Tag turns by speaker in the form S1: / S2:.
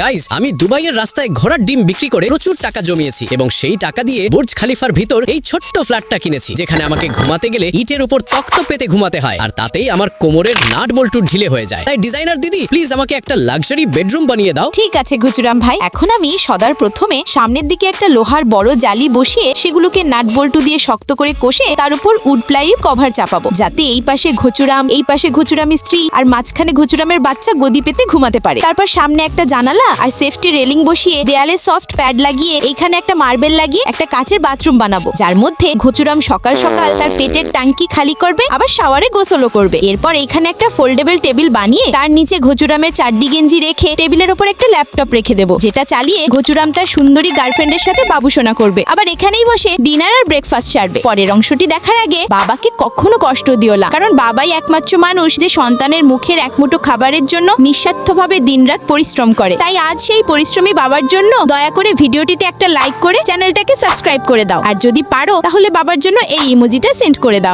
S1: Guys আমি দুবাইয়ের রাস্তায় ঘোড়ার ডিম বিক্রি করে প্রচুর টাকা জমিয়েছি এবং সেই টাকা দিয়ে বুর্জ খালিফার ভিতর এই ছোট্ট ফ্ল্যাটটা কিনেছি, যেখানে আমাকে ঘুমাতে গেলে ইটের উপর তক্ত পেতে ঘুমাতে হয় আর তাতেই আমার কোমরের নাট বল্টু ঢিলে হয়ে যায়। তাই ডিজাইনার দিদি প্লিজ আমাকে একটা লাক্সারি বেডরুম বানিয়ে দাও।
S2: ঠিক আছে ঘুচুরাম ভাই, এখন আমি সদার প্রথমে সামনের দিকে একটা লোহার বড় জালি বসিয়ে সেগুলোকে নাট বল্টু দিয়ে শক্ত করে কষে তার উপর উড প্লাই কভার চাপাবো। যাতে এই পাশে ঘুচুরাম, এই পাশে ঘুচুরামের স্ত্রী আর মাঝখানে ঘুচুরামের বাচ্চা গদি পেতে ঘুমাতে পারে। তারপর সামনে একটা জানালা আর সেফটি রেলিং বসিয়ে দেয়ালে সফট প্যাড লাগিয়ে এইখানে একটা মার্বেল লাগিয়ে একটা কাচের বাথরুম বানাবো। যার মধ্যে ঘুচুরাম সকাল সকাল তার পেটের ট্যাঙ্কি খালি করবে, আবার শাওয়ারে গোসলও করবে। এরপর এখানে একটা ফোল্ডেবল টেবিল বানিয়ে তার নিচে ঘুচুরামের চারডি গেঞ্জি রেখে টেবিলের উপর একটা ল্যাপটপ রেখে দেবো, যেটা চালিয়ে ঘুচুরাম তার সুন্দরী গার্লফ্রেন্ডের সাথে বাবুসোনা করবে। আবার এখানেই বসে ডিনার আর ব্রেকফাস্ট সারবে। পরের অংশটি দেখার আগে বাবাকে কখনো কষ্ট দিও না, কারণ বাবাই একমাত্র মানুষ যে সন্তানের মুখের একমুঠো খাবারের জন্য নিঃস্বার্থভাবে দিনরাত পরিশ্রম করে। তাই আজ সেই পরিশ্রমী বাবার জন্য দয়া করে ভিডিওটিতে একটা লাইক করে চ্যানেলটাকে সাবস্ক্রাইব করে দাও। আর যদি পারো, তাহলে বাবার জন্য এই ইমোজিটা সেন্ড করে দাও।